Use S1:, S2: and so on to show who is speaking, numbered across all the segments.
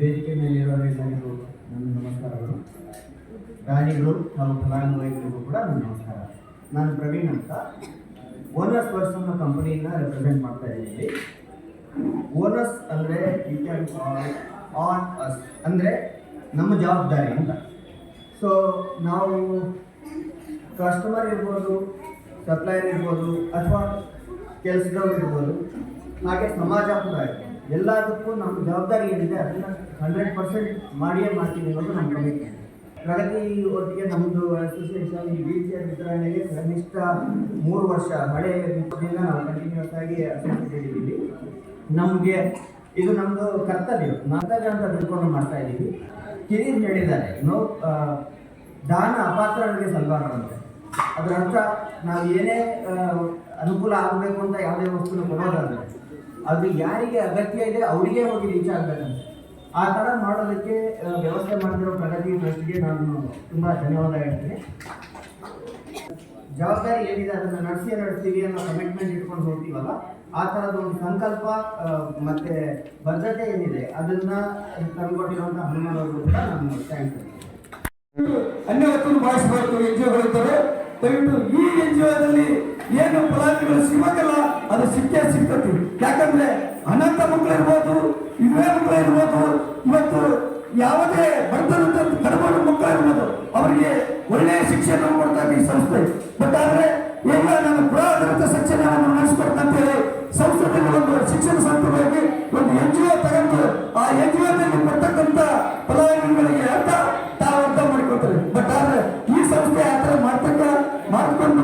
S1: ವೇದಿಕೆ ಮೇಲೆ ಎಲ್ಲರಿಗೂ ನನ್ನ ನಮಸ್ಕಾರಗಳು. ದಾನಿಗಳು ಹಾಗೂ ಫಲಾನುಭವಿಗಳಿಗೂ ಕೂಡ ನನ್ನ ನಮಸ್ಕಾರ. ನಾನು ಪ್ರವೀಣ್ ಅಂತ. ಓನರ್ಸ್ ವರ್ಸ್ ಅನ್ನೋ ಕಂಪನಿಯಿಂದ ರೆಪ್ರೆಸೆಂಟ್ ಮಾಡ್ತಾ ಇದ್ದೀನಿ. ಓನರ್ಸ್ ಅಂದರೆ ಯು ಕ್ಯಾನ್ ಆನ್ ಅಸ್ ಅಂದರೆ ನಮ್ಮ ಜವಾಬ್ದಾರಿ ಅಂತ. ಸೊ ನಾವು ಕಸ್ಟಮರ್ ಇರ್ಬೋದು ಸಪ್ಲೈಯರ್ ಇರ್ಬೋದು, ಅಥವಾ ಕೆಲಸದವ್ರು ಇರ್ಬೋದು, ಹಾಗೆ ಸಮಾಜ ಕೂಡ ಇದೆ ಎಲ್ಲದಕ್ಕೂ ನಮ್ಮ ಜವಾಬ್ದಾರಿ ಏನಿದೆ ಅದನ್ನು ಹಂಡ್ರೆಡ್ ಪರ್ಸೆಂಟ್ ಮಾಡಿಯೇ ಮಾಡ್ತೀವಿ ಅನ್ನೋದು ನಮ್ಮ ನಂಬಿಕೆ. ಪ್ರಗತಿ ಒಟ್ಟಿಗೆ ನಮ್ಮದು ಅಸೋಸಿಯೇಷನ್ ಈ ವೀಲ್ ಚೇರ್ ವಿತರಣೆಗೆ ಕನಿಷ್ಠ ಮೂರು ವರ್ಷ ಹಳೆ ಮುಖದಿಂದ ನಾವು ಕಂಟಿನ್ಯೂಸ್ ಆಗಿ ಇದ್ದೀವಿ. ನಮಗೆ ಇದು ನಮ್ಮದು ಕರ್ತವ್ಯ. ಕರ್ತವ್ಯ ಅಂತ ತಿಳ್ಕೊಂಡು ಮಾಡ್ತಾ ಇದ್ದೀವಿ. ಕಿರಿಯರು ಹೇಳಿದ್ದಾರೆ, ನೋ ದಾನ ಅಪಾತ್ರಗಳಿಗೆ ಸಲ್ವಾರ ಅಂತ ಅದರ ಅರ್ಥ ನಾವು ಏನೇ ಅನುಕೂಲ ಆಗಬೇಕು ಅಂತ ಯಾವುದೇ ವಸ್ತುನ ಕೊಡೋದಾದ್ರೆ ಅದು ಯಾರಿಗೆ ಅಗತ್ಯ ಇದೆ, ಅವರಿಗೆ ಹೋಗಿ ರೀಚ್ ಆಗ್ಬೇಕಂತೆ. ಆ ಥರ ಮಾಡೋದಕ್ಕೆ ವ್ಯವಸ್ಥೆ ಮಾಡಿರೋ ಪ್ರಗತಿ ಟ್ರಸ್ಟ್ಗೆ ನಾನು ತುಂಬ ಧನ್ಯವಾದ ಹೇಳ್ತೀನಿ. ಜವಾಬ್ದಾರಿ ಏನಿದೆ ಅದನ್ನ ನಡೆಸಿ ನಡೆಸ್ತೀವಿ ಅನ್ನೋ ಕಮಿಟ್ಮೆಂಟ್ ಇಟ್ಕೊಂಡು ಹೋಗ್ತೀವಲ್ಲ, ಆ ಥರದ ಒಂದು ಸಂಕಲ್ಪ ಮತ್ತೆ ಬದ್ಧತೆ ಏನಿದೆ, ಅದನ್ನ ತಂದುಕೊಟ್ಟಿರುವಂಥ ಹನುಮಾನ್ ಅವ್ರಿಗೂ ಕೂಡ ನಾನು
S2: ಯು ಭಾವಿಸಬೇಕು ಎನ್ ಜಿ ಒಗಳಿದ್ದಾರೆ ದಯವಿಟ್ಟು ಈ ಎನ್ ಜಿ ಒದಲ್ಲಿ ಏನು ಫಲಾನುಭವಿಗಳು ಸಿಗಬೇಕಲ್ಲ ಅದು ಸಿಕ್ಕೇ ಸಿಗ್ತತಿ. ಯಾಕಂದ್ರೆ ಅನಂತ ಮಕ್ಕಳು ಇರ್ಬೋದು ಇವೇ ಮಕ್ಕಳು ಇರ್ಬೋದು, ಇವತ್ತು ಯಾವುದೇ ಬಡತನದ ಕಡಿಮೆ ಮಕ್ಕಳು ಇರ್ಬೋದು, ಅವರಿಗೆ ಒಳ್ಳೆಯ ಶಿಕ್ಷಣ ಕೊಡ್ತಾ ಈ ಸಂಸ್ಥೆ. ಬಟ್ ಆದ್ರೆ ಎಲ್ಲ ನಾನು ಪುರಾಧಾರಿತ ಶಿಕ್ಷಣವನ್ನು ನಡೆಸಿಕೊಡ್ತಂತೇಳಿ ಸಂಸ್ಕೃತಿ ಒಂದು ಶಿಕ್ಷಣ ಸಂಸ್ಥೆಗಾಗಿ ಒಂದು ಎನ್ ಜಿ ಓ ತಗೊಂಡು ಆ ಎನ್ ಜಿ ಒದಲ್ಲಿ ಬರ್ತಕ್ಕಂಥ ಫಲಾನುಭವಿಗಳಿಗೆ ಅರ್ಥ ತಾವು ಅರ್ಥ ಮಾಡಿಕೊಳ್ತಾರೆ. ಬಟ್ ಆದ್ರೆ ಈ ಸಂಸ್ಥೆ ಆ ಥರ ಮಾಡ್ತಕ್ಕ
S3: Marco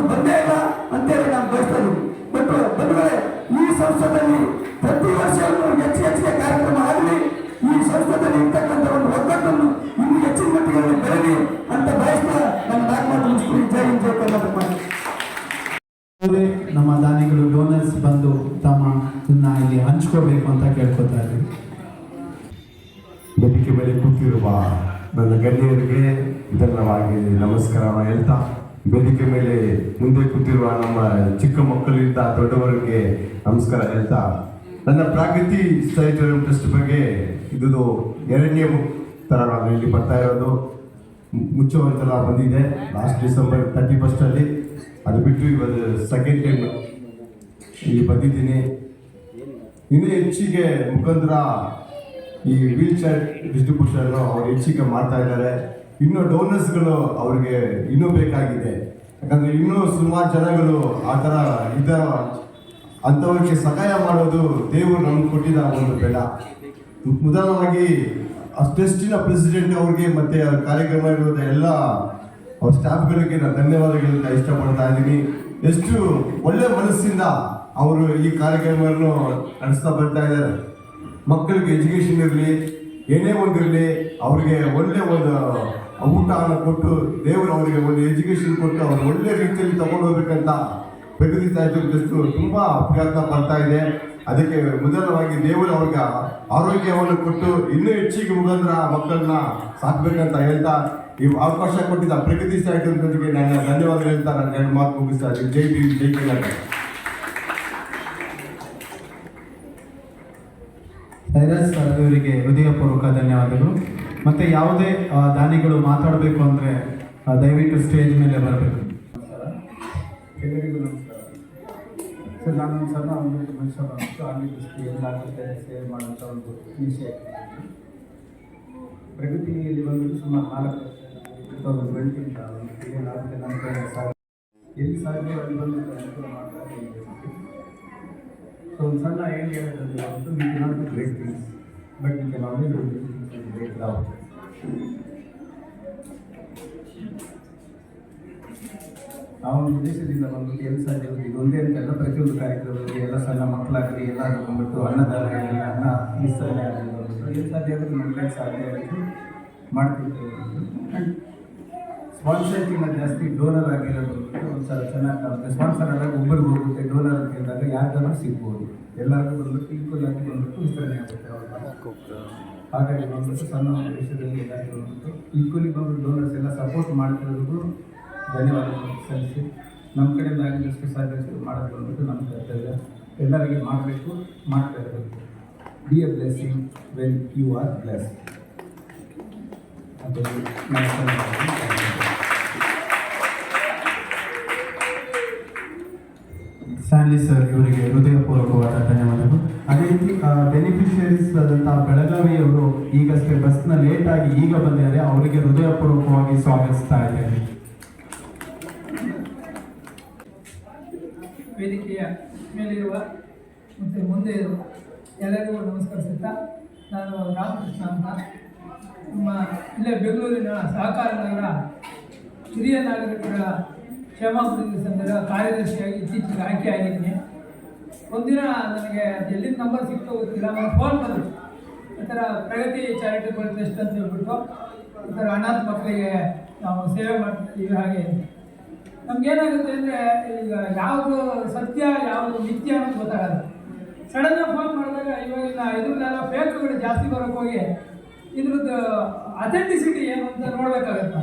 S3: ಹೇಳ್ತಾ, ನನ್ನ ಪ್ರಾಕೃತಿ ಸ್ಟೈಟೋರಿಯಂ ಟ್ರಸ್ಟ್ ಬಗ್ಗೆ ಇದು ಎರಡನೇ ಥರ ನಾನು ಇಲ್ಲಿ ಬರ್ತಾ ಇರೋದು. ಮುಚ್ಚುವಂತೆಲ್ಲ ಮುಚ್ಚೋ ಬಂದಿದೆ. ಲಾಸ್ಟ್ ಡಿಸೆಂಬರ್ ತರ್ಟಿ ಫಸ್ಟಲ್ಲಿ ಅದು ಬಿಟ್ಟು ಇವತ್ತು ಸೆಕೆಂಡ್ ಟೈಮ್ ಇಲ್ಲಿ ಬಂದಿದ್ದೀನಿ. ಇನ್ನೂ ಹೆಚ್ಚಿಗೆ ಮುಖಾಂತರ ಈ ವೀಲ್ ಚೇರ್ ಡಿಸ್ಟ್ರಿಬ್ಯೂಷನ್ ಅವ್ರು ಹೆಚ್ಚಿಗೆ ಮಾಡ್ತಾ ಇದ್ದಾರೆ. ಇನ್ನೂ ಡೋನರ್ಸ್ಗಳು ಅವ್ರಿಗೆ ಇನ್ನೂ ಬೇಕಾಗಿದೆ. ಯಾಕಂದ್ರೆ ಇನ್ನೂ ಸುಮಾರು ಜನಗಳು ಆ ಥರ ಇದ ಅಂಥವ್ರಿಗೆ ಸಹಾಯ ಮಾಡೋದು ದೇವರು ನಮ್ಗೆ ಕೊಟ್ಟಿದ್ದ ಒಂದು ಬೆಳ. ಉದಾಹರಣವಾಗಿ ಅಷ್ಟೆಷ್ಟಿನ ಪ್ರೆಸಿಡೆಂಟ್ ಅವ್ರಿಗೆ ಮತ್ತೆ ಕಾರ್ಯಕ್ರಮ ಇರೋದ ಎಲ್ಲ ಅವ್ರ ಸ್ಟಾಫ್ಗಳಿಗೆ ನಾನು ಧನ್ಯವಾದಗಳನ್ನ ಇಷ್ಟಪಡ್ತಾ ಇದ್ದೀನಿ. ಎಷ್ಟು ಒಳ್ಳೆ ಮನಸ್ಸಿಂದ ಅವರು ಈ ಕಾರ್ಯಕ್ರಮವನ್ನು ನಡೆಸ್ತಾ ಬರ್ತಾ ಇದ್ದಾರೆ. ಮಕ್ಕಳಿಗೆ ಎಜುಕೇಷನ್ ಇರಲಿ, ಏನೇ ಒಂದಿರಲಿ ಅವ್ರಿಗೆ ಒಳ್ಳೆ ಒಂದು ಊಟವನ್ನು ಕೊಟ್ಟು ದೇವರು ಅವರಿಗೆ ಒಂದು ಎಜುಕೇಶನ್ ಕೊಟ್ಟು ಅವ್ರು ಒಳ್ಳೆ ರೀತಿಯಲ್ಲಿ ತಗೊಂಡು ಹೋಗ್ಬೇಕಂತ ಪ್ರಗತಿ ತುಂಬಾ ತುಂಬ ಪ್ರಯತ್ನ ಬರ್ತಾ ಇದೆ. ಅದಕ್ಕೆ ಮೊದಲವಾಗಿ ದೇವರು ಅವ್ರಿಗೆ ಆರೋಗ್ಯವನ್ನು ಕೊಟ್ಟು ಇನ್ನೂ ಹೆಚ್ಚಿಗೆ ಮುಖಾಂತರ ಮಕ್ಕಳನ್ನ ಸಾಕ್ಬೇಕಂತ ಹೇಳ್ತಾ ಈ ಅವಕಾಶ ಕೊಟ್ಟಿದ್ದ ಪ್ರಗತಿ ಸಾಹಿತ್ಯದೊಂದಿಗೆ ನನ್ನ ಧನ್ಯವಾದ ಹೇಳ್ತಾ ನಾನು ಎರಡು ಮಾತು ಮುಗಿಸ್ತಾ ಇದ್ದೀನಿ. ಜೈ ಭೀಮ್ ಜೈ ಕರ್ನಾಟಕ
S4: ಸೈರಸ್ ಅವರಿಗೆ ಹೃದಯಪೂರ್ವಕ ಧನ್ಯವಾದಗಳು. ಮತ್ತೆ ಯಾವುದೇ ದಾನಿಗಳು ಮಾತಾಡಬೇಕು ಅಂದ್ರೆ ದಯವಿಟ್ಟು ಸ್ಟೇಜ್ ಮೇಲೆ ಬರಬೇಕು.
S2: ಎಲ್ಲರಿಗೂ ನಮಸ್ಕಾರ. ನಾನು ಸಣ್ಣ ಒಂದು ಮನುಷ್ಯ ಬಂದು ಆಗಿ ದೃಷ್ಟಿ ಎಲ್ಲಾಗುತ್ತೆ ಸೇವೆ ಮಾಡುವಂಥ ಒಂದು ವಿಷಯ ಪ್ರಗತಿಯಲ್ಲಿ ಬಂದ್ಬಿಟ್ಟು ಸುಮಾರು ನಾಲ್ಕು ವರ್ಷ ಟೂ ತೌಸಂಡ್ ಟ್ವೆಂಟಿಯಿಂದ ಒಂದು ಈಗ ನಾಲ್ಕು ನಂತರ ಸಾವಿರ ಎಲ್ಲಿ ಸಾಧ್ಯ ಅಲ್ಲಿ ಬಂದು ಅನುಕೂಲ ಮಾಡ್ತಾ ಇದ್ದೀವಿ ಸೊ ಒಂದು ಸಣ್ಣ ಏನು ಹೇಳೋದಂದ್ರೆ ಒಂದು we cannot be great things but we can always do great love ಆ ಒಂದು ಉದ್ದೇಶದಿಂದ ಬಂದ್ಬಿಟ್ಟು ಕೆಲಸ ಇದೊಂದೇ ಅಂತಲ್ಲ ಪ್ರತಿಯೊಂದು ಕಾರ್ಯಕ್ರಮದಲ್ಲಿ ಎಲ್ಲ ಸಣ್ಣ ಮಕ್ಕಳಾಗಲಿ ಎಲ್ಲ ಬಂದ್ಬಿಟ್ಟು ಅನ್ನದಾನ ಆಗಲಿ ಅನ್ನ ವಿಸ್ತರಣೆ ಆಗಲಿ ಎಲ್ಲಿ ಸಾಧ್ಯ ಆಗುತ್ತೆ ನಮ್ಮ ಕೈ ಸಾಧ್ಯ ಆಗುತ್ತೆ ಮಾಡ್ತಿರ್ತೇವೆ ಆ್ಯಂಡ್ ಜಾಸ್ತಿ ಡೋನರ್ ಆಗಿರೋದು ಬಂದ್ಬಿಟ್ಟು ಒಂದು ಸಲ ಚೆನ್ನಾಗಿ ಕಾಣುತ್ತೆ. ಸ್ಪಾನ್ಸರ್ ಆದಾಗ ಒಬ್ಬರಿಗೆ ಹೋಗುತ್ತೆ ಡೋನರ್ ಅಂತ ಹೇಳಿದಾಗ ಯಾರಿಗಾದ್ರೂ ಸಿಗ್ಬೋದು. ಎಲ್ಲರೂ ಬಂದ್ಬಿಟ್ಟು ಈಕ್ವಲ್ ಆಗಿ ಬಂದ್ಬಿಟ್ಟು ವಿಸ್ತರಣೆ ಆಗುತ್ತೆ ಅವ್ರ ಹಾಗಾಗಿ ಬಂದ್ಬಿಟ್ಟು ಸಣ್ಣ ವಿಷಯದಲ್ಲಿ ಎಲ್ಲರಿಗೂ ಬಂದ್ಬಿಟ್ಟು ಈಕ್ವಲಿ ಬಂದು ಡೋನರ್ಸ್ ಎಲ್ಲ ಸಪೋರ್ಟ್ ಮಾಡ್ತಿರೋದು ಧನ್ಯವಾದಗಳು ಸಲ್ಲಿಸಿ. ನಮ್ಮ ಕಡೆಯಿಂದ ಆಗಿದ್ದಷ್ಟು ಸಹಕರಿಸಿ ಮಾಡೋದು ಬಂದ್ಬಿಟ್ಟು ನಮ್ಮ ಕರ್ತವ್ಯ. ಎಲ್ಲರಿಗೆ ಮಾಡಬೇಕು, ಮಾಡ್ತಾ ಇರಬೇಕು. Be a blessing when you are bless ಅದು
S4: ಸರ್ ಇವರಿಗೆ ಹೃದಯಪೂರ್ವಕವಾದ ಧನ್ಯವಾದಗಳು. ಅದೇ ರೀತಿ ಬೆನಿಫಿಷಿಯರೀಸ್ ಆದಂತಹ ಬೆಳಗಾವಿಯವರು ಈಗಷ್ಟೇ ಬಸ್ನ ಲೇಟ್ ಆಗಿ ಈಗ ಬಂದಿದ್ದಾರೆ. ಅವರಿಗೆ ಹೃದಯಪೂರ್ವಕವಾಗಿ ಸ್ವಾಗತಿಸ್ತಾ ಇದ್ದೇನೆ.
S5: ಮೇಲಿರುವ ಮತ್ತು ಮುಂದೆ ಇರುವ ಎಲ್ಲರಿಗೂ ನಮಸ್ಕರಿಸುತ್ತಾ, ನಾನು ರಾಮಕೃಷ್ಣ ಅಂತ. ನಮ್ಮ ಇಲ್ಲೇ ಬೆಂಗಳೂರಿನ ಸಹಕಾರ ನಗರ ಹಿರಿಯ ನಾಗರಿಕರ ಕ್ಷೇಮಾಭಿವೃದ್ಧಿ ಸಂಘದ ಕಾರ್ಯದರ್ಶಿಯಾಗಿ ಇತ್ತೀಚೆಗೆ ಆಯ್ಕೆ ಆಗಿದ್ದೀನಿ. ಒಂದಿನ ನನಗೆ ಅದು ಎಲ್ಲಿಂದ ನಂಬರ್ ಸಿಕ್ತು ಗೊತ್ತಿಲ್ಲ ನನಗೆ ಫೋನ್ ಬಂದು ಈ ಥರ ಪ್ರಗತಿ ಚಾರಿಟಬಲ್ ಟ್ರಸ್ಟ್ ಅಂತ ಹೇಳ್ಬಿಟ್ಟು ಈ ಥರ ಅನಾಥ ಮಕ್ಕಳಿಗೆ ನಾವು ಸೇವೆ ಮಾಡ್ತೀವಿ ಹಾಗೆ. ನಮ್ಗೇನಾಗುತ್ತೆ ಅಂದರೆ ಈಗ ಯಾವುದು ಸತ್ಯ, ಯಾವುದು ನಿತ್ಯ ಅನ್ನೋದು ಗೊತ್ತಾಗಲ್ಲ. ಸಡನ್ನಾಗಿ ಫೋನ್ ಮಾಡಿದಾಗ ಇವಾಗಿನ ಇದ್ರಲ್ಲೆಲ್ಲ ಫೇಕ್ಗಳು ಜಾಸ್ತಿ ಬರೋಕ್ಕೆ ಹೋಗಿ ಇದ್ರದ್ದು ಅಥೆಂಟಿಸಿಟಿ ಏನು ಅಂತ ನೋಡಬೇಕಾಗತ್ತೆ.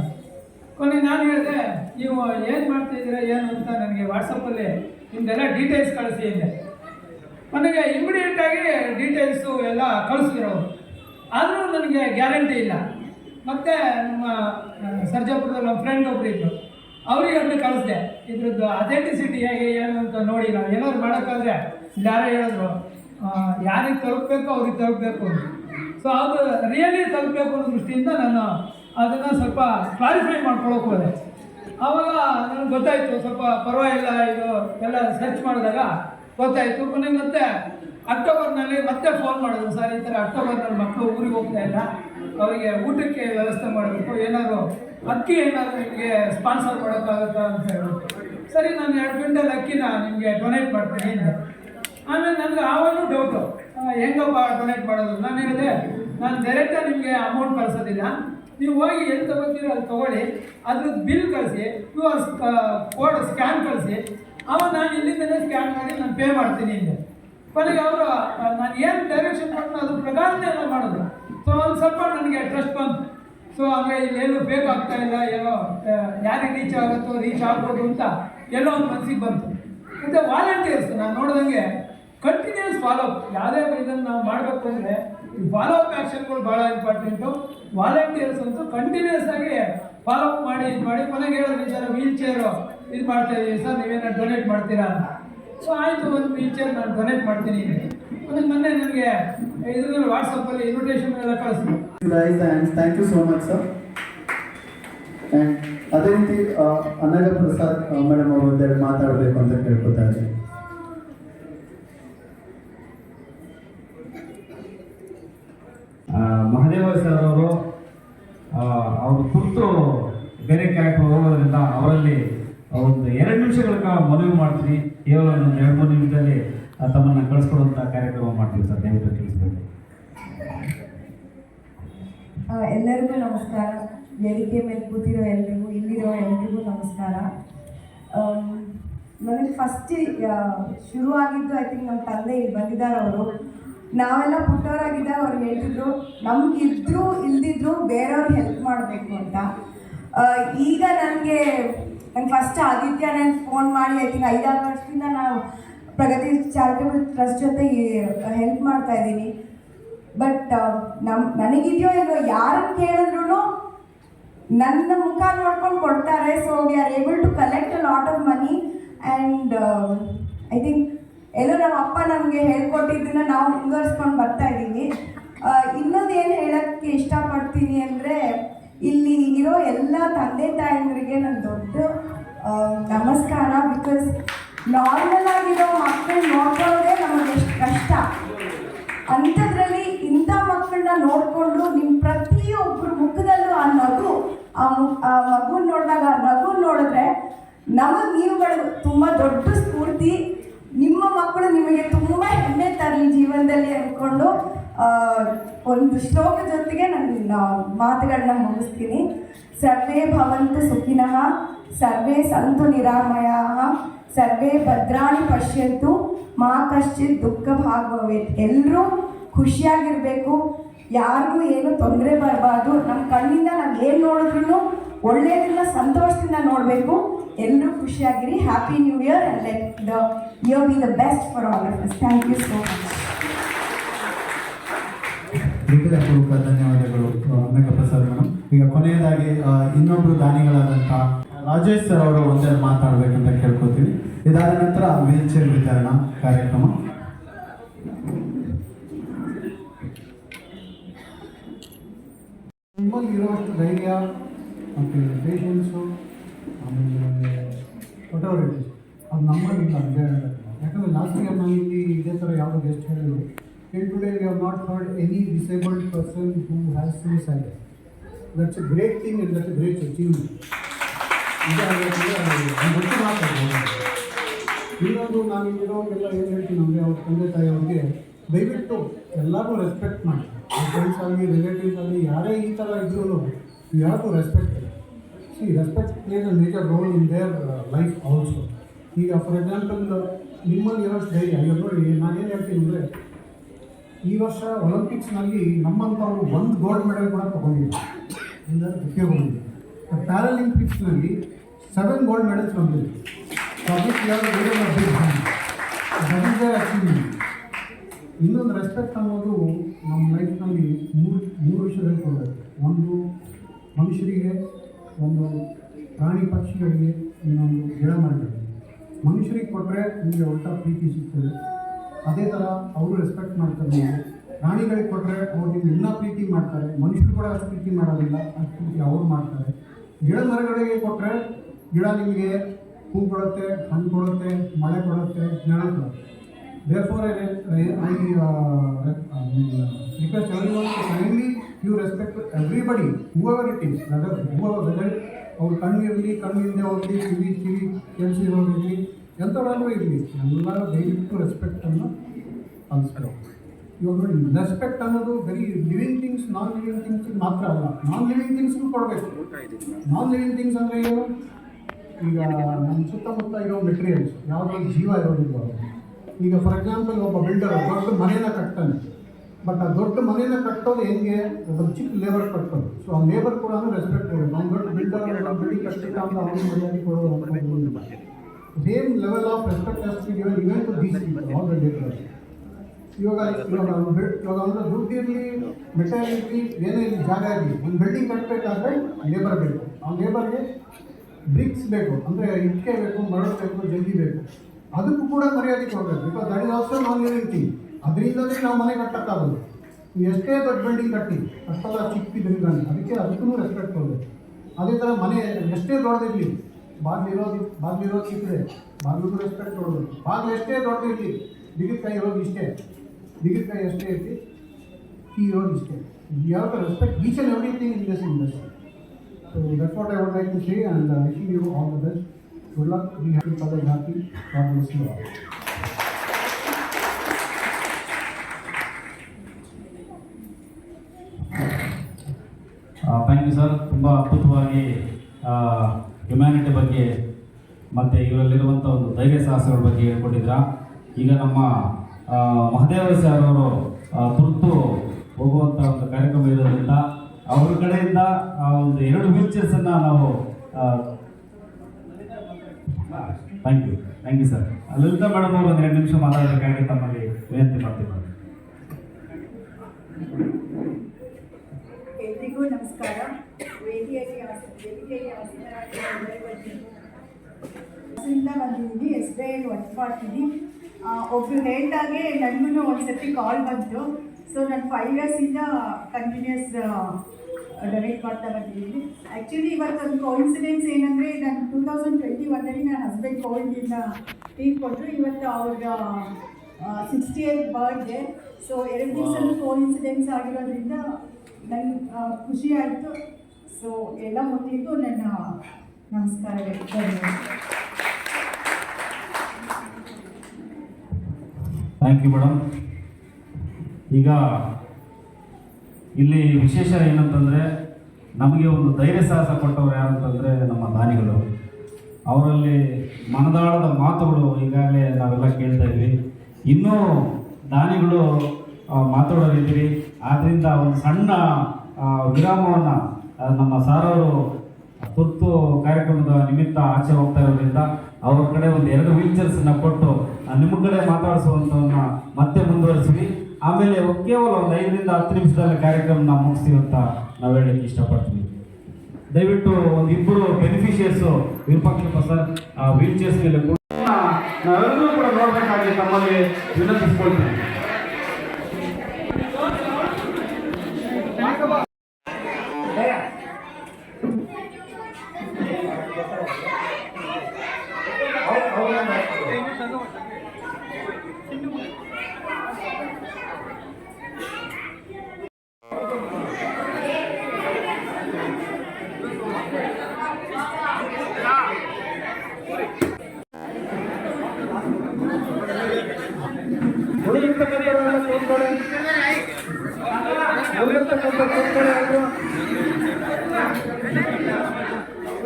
S5: ಕೊನೆ ನಾನು ಹೇಳಿದೆ, ನೀವು ಏನು ಮಾಡ್ತಾ ಇದ್ದೀರಾ, ಏನು ಅಂತ ನನಗೆ ವಾಟ್ಸಪ್ಪಲ್ಲಿ ನಿಮ್ದೆಲ್ಲ ಡೀಟೇಲ್ಸ್ ಕಳಿಸಿ ಅಂದೆ. ನನಗೆ ಇಮಿಡಿಯೇಟಾಗಿ ಡೀಟೇಲ್ಸು ಎಲ್ಲ ಕಳಿಸಿದ್ರು. ಅವರು ಆದರೂ ನನಗೆ ಗ್ಯಾರಂಟಿ ಇಲ್ಲ. ಮತ್ತು ನಮ್ಮ ಸರ್ಜಾಪುರದಲ್ಲಿ ನಮ್ಮ ಫ್ರೆಂಡ್ ಒಬ್ಬರು ಇದ್ರು. ಅವ್ರಿಗೆ ಅದನ್ನ ಕಳಿಸ್ದೆ. ಇದ್ರದ್ದು ಅಥೆಂಟಿಸಿಟಿ ಹೇಗೆ ಏನು ಅಂತ ನೋಡಿ ನಾವು ಏನಾದ್ರು ಮಾಡೋಕ್ಕಾದ್ರೆ ಯಾರೇ ಹೇಳಿದ್ರು ಯಾರಿಗೆ ತಲುಪಬೇಕು ಅವ್ರಿಗೆ ತಲುಪಬೇಕು ಸೊ ಅದು ರಿಯಲಿ ತಲುಪಬೇಕು ಅನ್ನೋ ದೃಷ್ಟಿಯಿಂದ ನಾನು ಅದನ್ನು ಸ್ವಲ್ಪ ಕ್ಲಾರಿಫೈ ಮಾಡ್ಕೊಳಕ್ಕೆ ಹೋದೆ. ಆವಾಗ ನನಗೆ ಗೊತ್ತಾಯಿತು, ಸ್ವಲ್ಪ ಪರವಾಗಿಲ್ಲ, ಇದು ಎಲ್ಲ ಸರ್ಚ್ ಮಾಡಿದಾಗ ಗೊತ್ತಾಯಿತು. ಕೊನೆಗೆ ಮತ್ತೆ ಅಕ್ಟೋಬರ್ನಲ್ಲಿ ಮತ್ತೆ ಫೋನ್ ಮಾಡಿದ್ರು. ಸರ್, ಈ ಥರ ಅಕ್ಟೋಬರ್ನಲ್ಲಿ ಮಕ್ಕಳು ಊರಿಗೆ ಹೋಗ್ತಾ ಇಲ್ಲ. ಅವರಿಗೆ ಊಟಕ್ಕೆ ವ್ಯವಸ್ಥೆ ಮಾಡಬೇಕು. ಏನಾದರೂ ಅಕ್ಕಿ ಏನಾದರೂ ನಿಮಗೆ ಸ್ಪಾನ್ಸರ್ ಮಾಡೋಕ್ಕಾಗುತ್ತಾ ಅಂತ ಹೇಳ್ಬಿಟ್ಟು ಸರಿ, ನಾನು ಎರಡು ಕ್ವಿಂಟಲ್ ಅಕ್ಕಿನ ನಿಮಗೆ ಡೊನೇಟ್ ಮಾಡ್ತೀನಿ ಆಮೇಲೆ ನನಗೆ ಆವಾಗಲೂ ಡೌಟು ಹೆಂಗಪ್ಪ ಡೊನೇಟ್ ಮಾಡೋದು? ನಾನು ಹೇಳಿದೆ, ನಾನು ಡೈರೆಕ್ಟಾಗಿ ನಿಮಗೆ ಅಮೌಂಟ್ ಕಳಿಸೋದಿಲ್ಲ. ನೀವು ಹೋಗಿ ಎಲ್ಲಿ ತಗೋತೀರೋ ಅಲ್ಲಿ ತೊಗೊಳ್ಳಿ. ಅದ್ರದ್ದು ಬಿಲ್ ಕಳಿಸಿ ಕ್ಯೂ ಆರ್ ಕೋಡ್ ಸ್ಕ್ಯಾನ್ ಕಳಿಸಿ. ಅವಾಗ ನಾನು ಇಲ್ಲಿಂದಲೇ ಸ್ಕ್ಯಾನ್ ಮಾಡಿ ನಾನು ಪೇ ಮಾಡ್ತೀನಿ ಇಲ್ಲಿ ಕೊನೆಗೆ ಅವರು ನಾನು ಏನು ಡೈರೆಕ್ಷನ್ ಕೊಟ್ಟು ಅದ್ರ ಪ್ರಕಾರನೇ ಎಲ್ಲ ಮಾಡೋದು. ಸೊ ಒಂದು ಸ್ವಲ್ಪ ನನಗೆ ಟ್ರಸ್ಟ್ ಬಂತು. ಸೊ ಅಂದರೆ ಇಲ್ಲೇನು ಬೇಕಾಗ್ತಾ ಇಲ್ಲ, ಏನೋ ಯಾರಿಗೆ ರೀಚ್ ಆಗುತ್ತೋ ರೀಚ್ ಆಗ್ಬೋದು ಅಂತ ಎಲ್ಲೋ ಒಂದು ಮನಸ್ಸಿಗೆ ಬಂತು. ಮತ್ತು ವಾಲಂಟಿಯರ್ಸ್ ನಾನು ನೋಡಿದಂಗೆ ಕಂಟಿನ್ಯೂಸ್ ಫಾಲೋ ಅಪ್ ಯಾವುದೇ ಇದನ್ನು ನಾವು ಮಾಡಬೇಕು ಅಂದರೆ ಈ ಫಾಲೋ ಅಪ್ ಆ್ಯಕ್ಷನ್ಗಳು ಭಾಳ ಇಂಪಾರ್ಟೆಂಟು ವಾಲಂಟಿಯರ್ಸ್ ಅಂತೂ ಕಂಟಿನ್ಯೂಸ್ ಆಗಿ ಫಾಲೋ ಅಪ್ ಮಾಡಿ, ಇದು ಮಾಡಿ, ಕೊನೆಗೆ ಹೇಳೋ ಸರ್ ವೀಲ್ ಚೇರು ಇದು ಮಾಡ್ತಾ ಇದ್ದೀವಿ ಸರ್ ನೀವೇನೋ ಡೊನೇಟ್ ಮಾಡ್ತೀರಾ ಅಂತ. ಸೊ ಆಯಿತು, ಒಂದು ವೀಲ್ ಚೇರ್ ನಾನು ಡೊನೇಟ್ ಮಾಡ್ತೀನಿ. ಅದಕ್ಕೆ ಮೊನ್ನೆ ನನಗೆ ಇದರಲ್ಲಿ ವಾಟ್ಸಪ್ಪಲ್ಲಿ ಇನ್ವಿಟೇಷನ್ ಎಲ್ಲ
S4: and thank you so much sir. And ಅದೇ ರೀತಿ ಅನಗ ಪ್ರಸಾದ್ ಮೇಡಮ್ ಅವರು ಒಂದೆರಡು ಮಾತಾಡಬೇಕು ಅಂತ ಕೇಳ್ಕೊತಾ ಇದ್ದೀನಿ
S6: ಆ, ಮಹದೇವ ಸರ್ ಅವರು ಅವರು ಕುರಿತು ಬೇರೆ ಕ್ಯಾರೆಕ್ಟರ್ ಹೋಗೋದ್ರಿಂದ ಅವರಲ್ಲಿ ಒಂದು ಎರಡು ನಿಮಿಷಗಳ ಕಾಲ ಮನವಿ ಮಾಡ್ತೀನಿ ಕೇವಲ ಒಂದು ಎರಡು ಮೂರು ನಿಮಿಷದಲ್ಲಿ ತಮ್ಮನ್ನ ಕಳಿಸ್ಕೊಡುವಂಥ ಕಾರ್ಯಕ್ರಮ ಮಾಡ್ತೀವಿ ಸರ್, ದಯವಿಟ್ಟು ತಿಳಿಸ್ಬೇಕು
S7: ಎಲ್ಲರಿಗೂ ನಮಸ್ಕಾರ. ವೇದಿಕೆ ಮೇಲೆ ಕೂತಿರೋ ಎಲ್ರಿಗೂ, ಇಲ್ಲಿರೋ ಎಲ್ರಿಗೂ ನಮಸ್ಕಾರ. ನನಗೆ ಫಸ್ಟ್ ಶುರುವಾಗಿದ್ದು ಐ ಥಿಂಕ್ ನಮ್ಮ ತಂದೆ ಇಲ್ಲಿ ಬಂದಿದ್ದಾರೆ ಅವರು ನಾವೆಲ್ಲ ಪುಟ್ಟವರಾಗಿದ್ದಾಗ ಅವ್ರು ಹೇಳ್ತಿದ್ರು, ನಮಗಿದ್ರು, ಇಲ್ದಿದ್ರು ಬೇರೆಯವ್ರಿಗೆ ಹೆಲ್ಪ್ ಮಾಡಬೇಕು ಅಂತ. ಈಗ ನನಗೆ ನಂಗೆ ಫಸ್ಟ್ ಆದಿತ್ಯ ನಾನು ಫೋನ್ ಮಾಡಿ ಐ ಥಿಂಕ್ ಐದಾರು ವರ್ಷದಿಂದ ನಾವು ಪ್ರಗತಿ ಚಾರಿಟೇಬಲ್ ಟ್ರಸ್ಟ್ ಜೊತೆ ಹೆಲ್ಪ್ ಮಾಡ್ತಾ ಇದ್ದೀನಿ. ಬಟ್ ನಮ್, ನನಗಿದೆಯೋ ಇಲ್ಲೋ ಯಾರನ್ನು ಕೇಳಿದ್ರು ನನ್ನ ಮುಖ ನೋಡ್ಕೊಂಡು ಕೊಡ್ತಾರೆ. So we are able to collect lot of money and I think ಎಲ್ಲೋ ನಮ್ಮ ಅಪ್ಪ ನಮಗೆ ಹೇಳ್ಕೊಟ್ಟಿದ್ದನ್ನ ನಾವು ಮುಂದುವರಿಸ್ಕೊಂಡು ಬರ್ತಾ ಇದ್ದೀವಿ ಇನ್ನೊಂದು ಏನು ಹೇಳೋಕ್ಕೆ ಇಷ್ಟಪಡ್ತೀನಿ ಅಂದರೆ ಇಲ್ಲಿ ಇರೋ ಎಲ್ಲ ತಂದೆ ತಾಯಂದ್ರಿಗೆ ನನ್ನ ದೊಡ್ಡ ನಮಸ್ಕಾರ. ಬಿಕಾಸ್ ನಾರ್ಮಲ್ ಆಗಿರೋ ಮಕ್ಕಳು ನೋಡ್ಕೊಳ್ಳೋದೇ ನಮಗೆ ಎಷ್ಟು ಕಷ್ಟ. ಅಂಥದ್ರಲ್ಲಿ ಇಂಥ ಮಕ್ಕಳನ್ನ ನೋಡಿಕೊಂಡು ನಿಮ್ಮ ಪ್ರತಿಯೊಬ್ಬರ ಮುಖದಲ್ಲೂ ಆ ನಗು, ಆ ಮಗು ನೋಡಿದಾಗ ಆ ನಗು ನೋಡಿದ್ರೆ ನಮಗೆ ನೀವುಗಳು ತುಂಬ ದೊಡ್ಡ ಸ್ಫೂರ್ತಿ. ನಿಮ್ಮ ಮಕ್ಕಳು ನಿಮಗೆ ತುಂಬ ಹೆಮ್ಮೆ ತರಲಿ ಜೀವನದಲ್ಲಿ ಅಂದ್ಕೊಂಡು ಒಂದು ಶ್ಲೋಕ ಜೊತೆಗೆ ನನ್ನ ಮಾತುಗಳನ್ನ ಮುಗಿಸ್ತೀನಿ. ಸರ್ವೇ ಭವಂತ ಸುಖಿನಃ, ಸರ್ವೇ ಸಂತು ನಿರಾಮಯ, ಸರ್ವೇ ಭದ್ರಾಣಿ ಪಶ್ಯಂತು, ಮಾ ಕಶ್ಚಿತ್ ದುಃಖ ಭಾಗವೇತ್ ಎಲ್ಲರೂ ಖುಷಿಯಾಗಿರಬೇಕು. ಯಾರಿಗೂ ಏನು ತೊಂದರೆ ಬರಬಾರ್ದು. ನಮ್ಮ ಕಣ್ಣಿಂದ ನಾವು ಏನು ನೋಡಿದ್ರು ಒಳ್ಳೆಯದನ್ನ ಸಂತೋಷದಿಂದ ನೋಡಬೇಕು. ಎಲ್ಲರೂ ಖುಷಿಯಾಗಿರಿ. Happy new year and let the year be the best for all of us thank you so much
S4: ಹೃದಯಪೂರ್ವಕ ಧನ್ಯವಾದಗಳು. ಮೇಘಪ್ರಸಾದ್ ಮೇಡಮ್ ಈಗ ಕೊನೆಯದಾಗಿ ಇನ್ನೊಬ್ರು ದಾನಿಗಳಾದಂಥ ರಾಜೇಶ್ ಸರ್ ಅವರು ಒಂದೆರಡು ಮಾತಾಡಬೇಕಂತ ಕೇಳ್ಕೊತೀವಿ ಇದಾದ ನಂತರ ವೀಲ್ ಚೇರ್ ವಿತರಣಾ ಕಾರ್ಯಕ್ರಮ.
S8: ನಿಮ್ಮಲ್ಲಿ ಇರುವಷ್ಟು ಧೈರ್ಯ, ಮತ್ತು ಪೇಷನ್ಸು ಆಮೇಲೆ ವಟೆವರ್ ಅದು ನಮ್ಮಲ್ಲಿ ಇಲ್ಲ ಅಂತ ಯಾಕಂದ್ರೆ ಯಾಕಂದರೆ ಲಾಸ್ಟ್ ಇಯರ್ ನಾವು ಇಲ್ಲಿ ಇದೇ ಥರ ಯಾವುದೋ ಗೆಸ್ಟ್ ಹೇಳಿದ್ರು. Till today we have not heard any disabled person who has suicide that's a great thing and that's a great achievement ಈಗ ಗೊತ್ತು ಮಾತಾಡ್ಬೋದು ಇನ್ನೊಂದು ನಾನು ಇಲ್ಲಿರೋರಿಗೆಲ್ಲ ಏನು ಹೇಳ್ತೀನಿ ಅಂದರೆ ಅವ್ರ ತಂದೆ ತಾಯಿ ಅವ್ರಿಗೆ ದಯವಿಟ್ಟು ಎಲ್ಲರಿಗೂ ರೆಸ್ಪೆಕ್ಟ್ ಮಾಡಿ ಫ್ರೆಂಡ್ಸ್ ಆಗಲಿ ರಿಲೇಟಿವ್ಸ್ ಆಗಲಿ ಯಾರೇ ಈ ಥರ ಇದ್ರೂ ಯಾರಿಗೂ respect see respect plays a major role in their life also ಈಗ ಫಾರ್ ಎಕ್ಸಾಂಪಲ್ ನಿಮ್ಮಲ್ಲಿ ಇರೋಷ್ಟು ಧೈರ್ಯ ಈಗ ನೋಡಿ ನಾನೇನು ಹೇಳ್ತೀನಿ ಅಂದರೆ ಈ ವರ್ಷ ಒಲಿಂಪಿಕ್ಸ್ನಲ್ಲಿ ನಮ್ಮಂಥವ್ರು ಒಂದು ಗೋಲ್ಡ್ ಮೆಡಲ್ ಕೂಡ ತೊಗೊಂಡಿದ್ದಾರೆ ಅಂದರೆ ಬಂದಿದೆ. ಪ್ಯಾರಾಲಿಂಪಿಕ್ಸ್ನಲ್ಲಿ ಸೆವೆನ್ ಗೋಲ್ಡ್ ಮೆಡಲ್ಸ್ ಬಂದಿದೆ ಇನ್ನೊಂದು ರೆಸ್ಪೆಕ್ಟ್ ಅನ್ನೋದು ನಮ್ಮ ಲೈಫ್ನಲ್ಲಿ ಮೂರು ಮೂರು ವಿಷಯದಲ್ಲಿ ಕೊಡಬೇಕು ಒಂದು ಮನುಷ್ಯರಿಗೆ, ಒಂದು ಪ್ರಾಣಿ ಪಕ್ಷಿಗಳಿಗೆ ಇನ್ನೊಂದು ಗಿಡ ಮರಗಳಿಗೆ. ಮನುಷ್ಯರಿಗೆ ಕೊಟ್ಟರೆ ನಿಮಗೆ ಒಟ್ಟ ಪ್ರೀತಿ ಸಿಗ್ತದೆ. ಅದೇ ಥರ ಅವರು ರೆಸ್ಪೆಕ್ಟ್ ಮಾಡ್ತಾರೆ ನೀವು. ಪ್ರಾಣಿಗಳಿಗೆ ಕೊಟ್ಟರೆ ಅವ್ರು ನೀವು ಇನ್ನೂ ಪ್ರೀತಿ ಮಾಡ್ತಾರೆ. ಮನುಷ್ಯರು ಕೂಡ ಅಷ್ಟು ಪ್ರೀತಿ ಮಾಡೋದಿಲ್ಲ ಅಷ್ಟು ಪ್ರೀತಿ ಅವ್ರು ಮಾಡ್ತಾರೆ. ಗಿಡ ಮರಗಳಿಗೆ ಕೊಟ್ಟರೆ ಗಿಡ ನಿಮಗೆ ಹೂ ಕೊಡುತ್ತೆ ಹಣ್ಣು ಕೊಡುತ್ತೆ ಮಳೆ ಕೊಡುತ್ತೆ ನೆರಳು ಕೊಡುತ್ತೆ. Therefore, I, I uh, uh, request everyone to kindly you respect everybody, whoever ಅವ್ರ ಕಣ್ಣು ಇರಲಿ ಕಣ್ಣು ಇಲ್ಲದೆ ಹೋಗಲಿ ಕಿವಿ ಕಿವಿ ಕೆಲಸ ಇರೋದಿರಲಿ ಎಂಥವ್ರಾದ್ರೂ ಇರಲಿ, ಎಲ್ಲರ ದಯವಿಟ್ಟು ರೆಸ್ಪೆಕ್ಟನ್ನು ಕಲಿಸ್ಬೇಕು ಇವಾಗ ರೆಸ್ಪೆಕ್ಟ್ ಅನ್ನೋದು ಬರೀ living things non living things ಮಾತ್ರ ಅಲ್ಲ ನಾನ್ ಲಿವಿಂಗ್ ಥಿಂಗ್ಸ್ಗೂ ಕೊಡಬೇಕು. ನಾನ್ ಲಿವಿಂಗ್ ಥಿಂಗ್ಸ್ ಅಂದರೆ ಏನು? ಈಗ ನಮ್ಮ ಸುತ್ತಮುತ್ತ ಇರೋ ಮೆಟೀರಿಯಲ್ಸ್ ಯಾವುದೋ ಜೀವ ಇರೋದಿಲ್ಲ ಈಗ ಫಾರ್ ಎಕ್ಸಾಂಪಲ್ ಒಬ್ಬ ಬಿಲ್ಡರ್ ದೊಡ್ಡ ಮನೇನ ಕಟ್ತಾನೆ. ಬಟ್ ಆ ದೊಡ್ಡ ಮನೇನ ಕಟ್ಟೋದು ಹೆಂಗೆ? ಒಬ್ಬ ಚಿಕ್ಕ ಲೇಬರ್ ಕಟ್ಟೋದು ಸೊ ಆ ಲೇಬರ್ ಕೂಡ ರೆಸ್ಪೆಕ್ಟ್ ಕೊಡೋದು. ನಮ್ಮ ದೊಡ್ಡ ಬಿಲ್ಡರ್ ಬಿಲ್ಡಿಂಗ್ ಕಟ್ಟಿಲ್ಲ ಅಂತ ಅವ್ನಿಗೆ ಮರ್ಯಾದೆ ಕೊಡೋದು ಸೇಮ್ ಲೆವೆಲ್ ಆಫ್ ರೆಸ್ಪೆಕ್ಟ್ ಅಷ್ಟು given even to these people all the labours ಇವಾಗ ಇವಾಗ ಒಂದು ಇವಾಗ ಒಂದು ದುಡ್ಡು ಇರಲಿ ಮೆಟೀರಿಯಲ್ ಇರಲಿ ಏನೇ ಇರಲಿ, ಜಾಗ ಇರಲಿ, ಒಂದು ಬಿಲ್ಡಿಂಗ್ ಕಟ್ಟಬೇಕಾದ್ರೆ ಲೇಬರ್ ಬೇಕು. ಆ ಲೇಬರ್ಗೆ ಬ್ರಿಕ್ಸ್ ಬೇಕು, ಅಂದರೆ ಇಟ್ಕೆ ಬೇಕು, ಮರಳು ಬೇಕು, ಜಲ್ದಿ ಬೇಕು. ಅದಕ್ಕೂ ಕೂಡ ಮರ್ಯಾದೆ ಕೊಡಬೇಕು because that is also non living thing ಅದರಿಂದಲೇ ನಾವು ಮನೆ ಕಟ್ಟಕ್ಕಾಗಲ್ಲ ನೀವು ಎಷ್ಟೇ ದೊಡ್ಡ ಬಿಲ್ಡಿಂಗ್ ಕಟ್ಟಿ, ಅಷ್ಟೆಲ್ಲ ಚಿಕ್ಕಿದ್ರಿಂದ ಅದಕ್ಕೆ ಅದಕ್ಕೂ ರೆಸ್ಪೆಕ್ಟ್ ಕೊಡಬೇಕು. ಅದೇ ಥರ ಮನೆ ಎಷ್ಟೇ ದೊಡ್ಡದಿರಲಿ ಬಾಗಿಲಿರೋದು ಬಾಗಿಲಿರೋದು ಸಿಕ್ಕಿದೆ ಬಾಗಿಲಿಗೂ ರೆಸ್ಪೆಕ್ಟ್ ಕೊಡಬೇಕು ಬಾಗಿಲು ಎಷ್ಟೇ ದೊಡ್ಡದಿರಲಿ ಬಿಗಿದ ಕೈ ಇರೋದು ಇಷ್ಟೇ ಬಿಗಿದ ಕೈ ಎಷ್ಟೇ ಇರಲಿ ಕೀ ಇರೋದು ಇಷ್ಟೇ ಯಾವ respect each and everything in this industry So that's what I would like to say and uh, wishing you all the best. Good luck, be happy, Father happy. God bless you all.
S6: Thank you sir ತುಂಬ ಅದ್ಭುತವಾಗಿ humanity ಬಗ್ಗೆ ಮತ್ತು ಇವರಲ್ಲಿರುವಂಥ ಒಂದು ಧೈರ್ಯ ಸಾಹಸಗಳ ಬಗ್ಗೆ ಹೇಳ್ಕೊಟ್ಟಿದ್ರ ಈಗ ನಮ್ಮ Mahadeva sir ಅವರು ತುರ್ತು ಹೋಗುವಂಥ ಒಂದು ಕಾರ್ಯಕ್ರಮ ಇರೋದ್ರಿಂದ ಅವ್ರ ಕಡೆಯಿಂದ ಒಂದು ಎರಡು ವೀಲ್ಚೇರ್ಸನ್ನು ನಾವು thank you thank you sir Lalitha madam ಅವರು ಒಂದು ಎರಡು ನಿಮಿಷ ಮಾತಾಡಬೇಕಾಗಿ ತಮ್ಮಲ್ಲಿ ವಿನಂತಿ ಮಾಡ್ತೀವಿ
S9: ಎಲ್ರಿಗೂ ನಮಸ್ಕಾರ. ಅದರಿಂದ ಬಂದಿದ್ದೀನಿ ಎಸ್ ಬಿ ಐ ವರ್ಕ್ ಮಾಡ್ತೀನಿ ಒಬ್ಬರು ಹೇಳ್ದಾಗೆ ನನಗೂ ಒಂದ್ಸತಿ ಕಾಲ್ ಬಂತು. ಸೊ ನಾನು ಫೈವ್ ಇಯರ್ಸಿಂದ ಕಂಟಿನ್ಯೂಸ್ ಡೊನೇಟ್ ಮಾಡ್ತಾ ಬಂದಿದ್ದೀನಿ. ಆ್ಯಕ್ಚುಲಿ ಇವತ್ತೊಂದು ಕೋಇನ್ಸಿಡೆನ್ಸ್ ಏನಂದರೆ ನಾನು ಟೂ ತೌಸಂಡ್ ಟ್ವೆಂಟಿ ಒನ್ನಲ್ಲಿ ನನ್ನ ಹಸ್ಬೆಂಡ್ ಕೋವಿಡಿಂದ ಕೊಟ್ಟರು ಇವತ್ತು ಅವ್ರ ಸಿಕ್ಸ್ಟಿ ಏಯ್ಟ್ ಬರ್ಡೇ ಸೊ ಎರಡು ದಿವಸ ಕೋಇನ್ಸಿಡೆನ್ಸ್ ಆಗಿರೋದ್ರಿಂದ ನನಗೆ ಖುಷಿ ಆಯಿತು. ಸೊ ಎಲ್ಲ ನನ್ನ ನಮಸ್ಕಾರ
S6: ಥ್ಯಾಂಕ್ ಯು ಮೇಡಮ್ ಈಗ ಇಲ್ಲಿ ವಿಶೇಷ ಏನಂತಂದರೆ ನಮಗೆ ಒಂದು ಧೈರ್ಯ ಸಾಹಸ ಕೊಟ್ಟವರು ಯಾರಂತಂದರೆ ನಮ್ಮ ದಾನಿಗಳು. ಅವರಲ್ಲಿ ಮನದಾಳದ ಮಾತುಗಳು ಈಗಾಗಲೇ ನಾವೆಲ್ಲ ಕೇಳ್ತಾ ಇದ್ವಿ. ಇನ್ನೂ ದಾನಿಗಳು ಮಾತಾಡೋರಿದ್ದೀರಿ. ಆದ್ದರಿಂದ ಒಂದು ಸಣ್ಣ ವಿರಾಮವನ್ನು ನಮ್ಮ ಸಾರವರು ತುರ್ತು ಕಾರ್ಯಕ್ರಮದ ನಿಮಿತ್ತ ಆಚೆ ಹೋಗ್ತಾ ಇರೋದ್ರಿಂದ ಅವ್ರ ಕಡೆ ಒಂದು ಎರಡು ವೀಲ್ಚೇರ್ಸನ್ನು ಕೊಟ್ಟು ನಿಮ್ಮ ಕಡೆ ಮಾತಾಡಿಸುವಂಥವನ್ನ ಮತ್ತೆ ಮುಂದುವರಿಸಿ ಆಮೇಲೆ ಕೇವಲ ಒಂದು ಐದರಿಂದ ಹತ್ತು ನಿಮಿಷದಲ್ಲಿ ಕಾರ್ಯಕ್ರಮ ನಾವು ಮುಗಿಸ್ತೀವಿ ಅಂತ ನಾವು ಹೇಳಲಿಕ್ಕೆ ಇಷ್ಟಪಡ್ತೀವಿ. ದಯವಿಟ್ಟು ಒಂದು ಇಬ್ಬರು ಬೆನಿಫಿಷಿಯರ್ಸು ವಿರೂಪಾಕ್ಷಪ್ಪ ಸರ್ ಆ ವೀಲ್ ಚೇರ್ಸ್ ಮೇಲೆ ನಾವೆಲ್ಲರೂ ಕೂಡ ನೋಡಬೇಕಾಗಿ ತಮ್ಮಲ್ಲಿ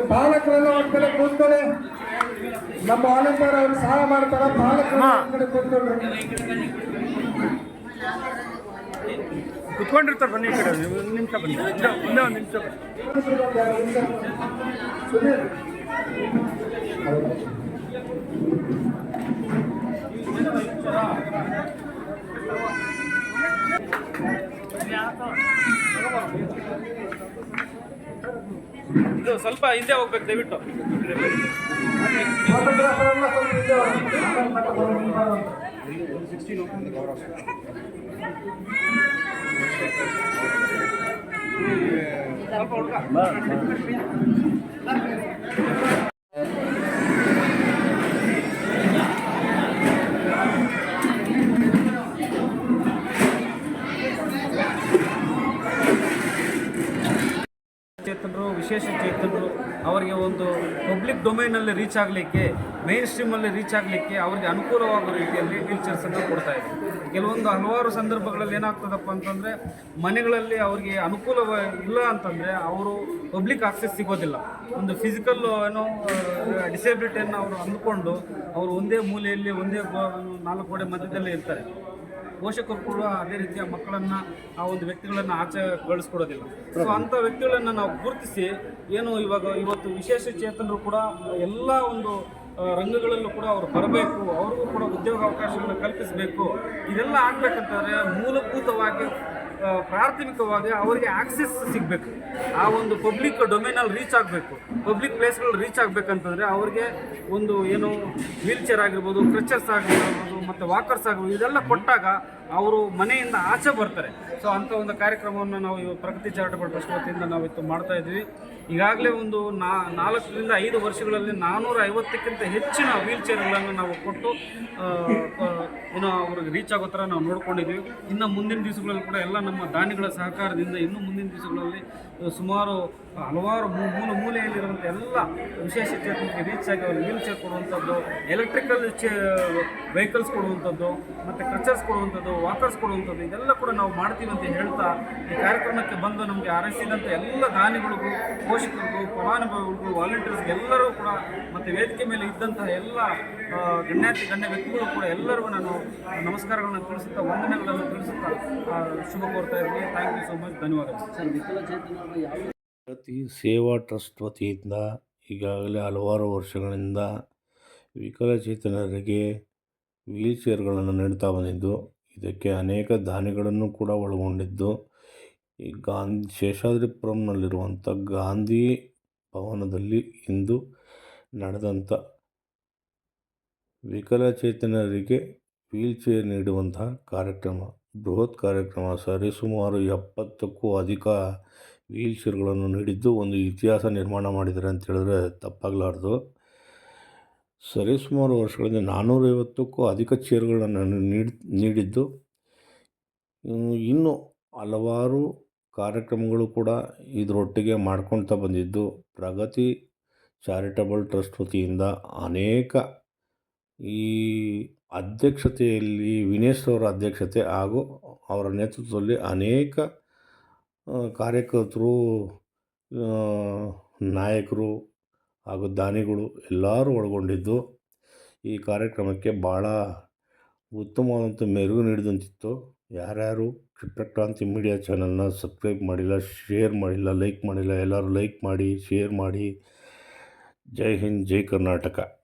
S2: ಪಾಲಕರೆಲ್ಲ ಒಂದ್ ಕಡೆ ಕೂತ್ಕೊಳ್ಳಿ ನಮ್ಮ ವಾಲಂಟಿಯರ್ ಅವ್ರು ಸಹಾಯ ಮಾಡ್ತಾರ ಪಾಲಕರು ಒಂದ್ ಕಡೆ ಕೂತ್ಕೊಳ್ಳಿ
S10: ಕುತ್ಕೊಂಡಿರ್ತಾರೆ ಬನ್ನಿ ಈ ಕಡೆ ನೀವು ಒಂದು ನಿಮಿಷ ಬನ್ನಿ ಒಂದೇ ಒಂದು ನಿಮಿಷ ಬನ್ನಿ ಸ್ವಲ್ಪ ಹಿಂದೆ ಹೋಗ್ಬೇಕು ದಯವಿಟ್ಟು.
S2: ಸ್ವಲ್ಪ ಹಿಂದೆ
S6: ಚೇತನರು, ವಿಶೇಷ ಚೇತನರು, ಅವರಿಗೆ ಒಂದು ಪಬ್ಲಿಕ್ ಡೊಮೈನಲ್ಲಿ ರೀಚ್ ಆಗಲಿಕ್ಕೆ ಮೇನ್ ಸ್ಟ್ರೀಮಲ್ಲಿ ರೀಚ್ ಆಗಲಿಕ್ಕೆ ಅವರಿಗೆ ಅನುಕೂಲವಾಗುವ ರೀತಿಯಲ್ಲಿ ವೀಲ್ಚೇರ್ಸನ್ನು ಕೊಡ್ತಾ ಇದೆ ಕೆಲವೊಂದು ಹಲವಾರು ಸಂದರ್ಭಗಳಲ್ಲಿ ಏನಾಗ್ತದಪ್ಪ ಅಂತಂದರೆ, ಮನೆಗಳಲ್ಲಿ ಅವರಿಗೆ ಅನುಕೂಲ ಇಲ್ಲ ಅಂತಂದರೆ ಅವರು ಪಬ್ಲಿಕ್ ಆಕ್ಸೆಸ್ ಸಿಗೋದಿಲ್ಲ. ಒಂದು ಫಿಸಿಕಲ್ ಏನೋ ಡಿಸೇಬಿಲಿಟಿಯನ್ನು ಅವರು ಅಂದುಕೊಂಡು, ಅವರು ಒಂದೇ ಮೂಲೆಯಲ್ಲಿ, ಒಂದೇ ನಾಲ್ಕು ಗೋಡೆ ಮಧ್ಯದಲ್ಲೇ ಇರ್ತಾರೆ. ಪೋಷಕರು ಕೂಡ ಅದೇ ರೀತಿಯ ಮಕ್ಕಳನ್ನ ಆ ಒಂದು ವ್ಯಕ್ತಿಗಳನ್ನ ಆಚೆ ಗಳಿಸ್ಕೊಡೋದಿಲ್ಲ ಸೊ ಅಂಥ ವ್ಯಕ್ತಿಗಳನ್ನ ನಾವು ಗುರುತಿಸಿ ಏನು ಇವಾಗ ಇವತ್ತು ವಿಶೇಷ ಚೇತನರು ಕೂಡ ಎಲ್ಲ ಒಂದು ರಂಗಗಳಲ್ಲೂ ಕೂಡ ಅವರು ಬರಬೇಕು ಅವ್ರಿಗೂ ಕೂಡ ಉದ್ಯೋಗ ಕಲ್ಪಿಸಬೇಕು. ಇದೆಲ್ಲ ಆಗ್ಬೇಕಂತಂದ್ರೆ ಮೂಲಭೂತವಾಗಿ ಪ್ರಾಥಮಿಕವಾಗಿ ಅವರಿಗೆ ಆಕ್ಸೆಸ್ ಸಿಗಬೇಕು. ಆ ಒಂದು ಪಬ್ಲಿಕ್ ಡೊಮೇನಲ್ಲಿ ರೀಚ್ ಆಗಬೇಕು. ಪಬ್ಲಿಕ್ ಪ್ಲೇಸ್ಗಳು ರೀಚ್ ಆಗಬೇಕಂತಂದರೆ ಅವ್ರಿಗೆ ಒಂದು ಏನು ವೀಲ್ ಚೇರ್ ಆಗಿರ್ಬೋದು ಕ್ರಚರ್ಸ್ ಆಗಿರ್ಬೋದು, ಮತ್ತು ವಾಕರ್ಸ್ ಆಗಿರ್ಬೋದು, ಇದೆಲ್ಲ ಕೊಟ್ಟಾಗ ಅವರು ಮನೆಯಿಂದ ಆಚೆ ಬರ್ತಾರೆ. ಸೊ ಅಂಥ ಒಂದು ಕಾರ್ಯಕ್ರಮವನ್ನು ನಾವು ಪ್ರಗತಿ ಚಾರಿಟಬಲ್ ಟ್ರಸ್ಟ್ ವತಿಯಿಂದ ನಾವು ಇತ್ತು ಮಾಡ್ತಾ ಇದ್ವಿ. ಈಗಾಗಲೇ ಒಂದು ನಾ ನಾಲ್ಕರಿಂದ ಐದು ವರ್ಷಗಳಲ್ಲಿ ನಾನ್ನೂರ ಐವತ್ತಕ್ಕಿಂತ ಹೆಚ್ಚಿನ ವೀಲ್ ಚೇರ್ಗಳನ್ನು ನಾವು ಕೊಟ್ಟು ಏನೋ ಅವ್ರಿಗೆ ರೀಚ್ ಆಗೋ ಥರ ನಾವು ನೋಡ್ಕೊಂಡಿದ್ದೀವಿ. ಇನ್ನು ಮುಂದಿನ ದಿವಸಗಳಲ್ಲಿ ಕೂಡ ಎಲ್ಲ ನಮ್ಮ ದಾನಿಗಳ ಸಹಕಾರದಿಂದ ಇನ್ನು ಮುಂದಿನ ದಿವಸಗಳಲ್ಲಿ ಸುಮಾರು ಹಲವಾರು ಮೂಲ ಮೂಲೆಯಲ್ಲಿರುವಂಥ ಎಲ್ಲ ವಿಶೇಷ ಚೇತನಕ್ಕೆ ರೀಚ್ ಆಗಿ ಅವ್ರಿಗೆ ವೀಲ್ ಚೇರ್ ಕೊಡುವಂಥದ್ದು ಎಲೆಕ್ಟ್ರಿಕಲ್ ಚೇ ವೆಹಿಕಲ್ಸ್ ಕೊಡುವಂಥದ್ದು, ಮತ್ತು ಕ್ರಚರ್ಸ್ ಕೊಡುವಂಥದ್ದು ವಾಕರ್ಸ್ ಕೊಡುವಂಥದ್ದು, ಇದೆಲ್ಲ ಕೂಡ ನಾವು ಮಾಡ್ತೀವಿ ಅಂತ ಹೇಳ್ತಾ ಈ ಕಾರ್ಯಕ್ರಮಕ್ಕೆ ಬಂದು ನಮಗೆ ಆರೈಸಿದಂಥ ಎಲ್ಲ ದಾನಿಗಳಿಗೂ ಪೋಷಕರಿಗೂ ಫಲಾನುಭವಿಗಳಿಗೂ ವಾಲಂಟಿಯರ್ಸ್ ಎಲ್ಲರೂ ಕೂಡ ಮತ್ತು ವೇದಿಕೆ ಮೇಲೆ ಇದ್ದಂತಹ ಎಲ್ಲ ಗಣ್ಯಾತಿ ಗಣ್ಯ ವ್ಯಕ್ತಿಗಳು ಕೂಡ ಎಲ್ಲರಿಗೂ ನಾನು ನಮಸ್ಕಾರಗಳನ್ನು ತಿಳಿಸುತ್ತಾ ವಂದನೆಗಳನ್ನು ತಿಳಿಸುತ್ತಾ ಶುಭ ಕೋರ್ತಾ ಇದ್ದೀನಿ ಥ್ಯಾಂಕ್ ಯು ಸೋ ಮಚ್ ಧನ್ಯವಾದಗಳು.
S11: ಪ್ರತಿ ಸೇವಾ ಟ್ರಸ್ಟ್ ವತಿಯಿಂದ ಈಗಾಗಲೇ ಹಲವಾರು ವರ್ಷಗಳಿಂದ ವಿಕಲಚೇತನರಿಗೆ ವೀಲ್ ಚೇರ್ಗಳನ್ನು ನೀಡ್ತಾ ಬಂದಿದ್ದು ಇದಕ್ಕೆ ಅನೇಕ ದಾನಿಗಳನ್ನು ಕೂಡ ಒಳಗೊಂಡಿದ್ದು. ಈ ಗಾಂಧಿ ಶೇಷಾದ್ರಿಪುರಂನಲ್ಲಿರುವಂಥ ಗಾಂಧಿ ಭವನದಲ್ಲಿ ಇಂದು ನಡೆದಂಥ ವಿಕಲಚೇತನರಿಗೆ ವೀಲ್ ಚೇರ್ ನೀಡುವಂತಹ ಕಾರ್ಯಕ್ರಮ. ಬೃಹತ್ ಕಾರ್ಯಕ್ರಮ. ಸರಿಸುಮಾರು ಎಪ್ಪತ್ತಕ್ಕೂ ಅಧಿಕ ವೀಲ್ ಚೇರ್ಗಳನ್ನು ನೀಡಿದ್ದು ಒಂದು ಇತಿಹಾಸ ನಿರ್ಮಾಣ ಮಾಡಿದ್ದಾರೆ ಅಂತ ಹೇಳಿದ್ರೆ ತಪ್ಪಾಗಲಾರ್ದು. ಸರಿಸುಮಾರು ವರ್ಷಗಳಿಂದ ನಾನ್ನೂರೈವತ್ತಕ್ಕೂ ಅಧಿಕ ಚೇರ್ಗಳನ್ನು ನೀಡಿ, ನೀಡಿದ್ದು. ಇನ್ನು ಹಲವಾರು ಕಾರ್ಯಕ್ರಮಗಳು ಕೂಡ ಇದರೊಟ್ಟಿಗೆ ಮಾಡ್ಕೊಳ್ತಾ ಬಂದಿದ್ದು. ಪ್ರಗತಿ ಚಾರಿಟಬಲ್ ಟ್ರಸ್ಟ್ ವತಿಯಿಂದ ಅನೇಕ ಈ ಅಧ್ಯಕ್ಷತೆಯಲ್ಲಿ ವಿನೇಶ್ ಅವರ ಅಧ್ಯಕ್ಷತೆ ಹಾಗೂ ಅವರ ನೇತೃತ್ವದಲ್ಲಿ ಅನೇಕ ಕಾರ್ಯಕರ್ತರು ನಾಯಕರು ಹಾಗೂ ದಾನಿಗಳು ಎಲ್ಲರೂ ಒಳಗೊಂಡಿದ್ದು. ಈ ಕಾರ್ಯಕ್ರಮಕ್ಕೆ ಭಾಳ ಉತ್ತಮವಾದಂಥ ಮೆರುಗು ನೀಡಿದಂತಿತ್ತು. ಯಾರ್ಯಾರು ಕ್ರಿಪ್ಟೋಕ್ರಾಂತಿ ಮೀಡಿಯಾ ಚಾನಲ್ನ ಸಬ್ಸ್ಕ್ರೈಬ್ ಮಾಡಿಲ್ಲ, ಶೇರ್ ಮಾಡಿಲ್ಲ, ಲೈಕ್ ಮಾಡಿಲ್ಲ, ಎಲ್ಲರೂ ಲೈಕ್ ಮಾಡಿ, ಶೇರ್ ಮಾಡಿ. ಜೈ ಹಿಂದ್, ಜೈ ಕರ್ನಾಟಕ.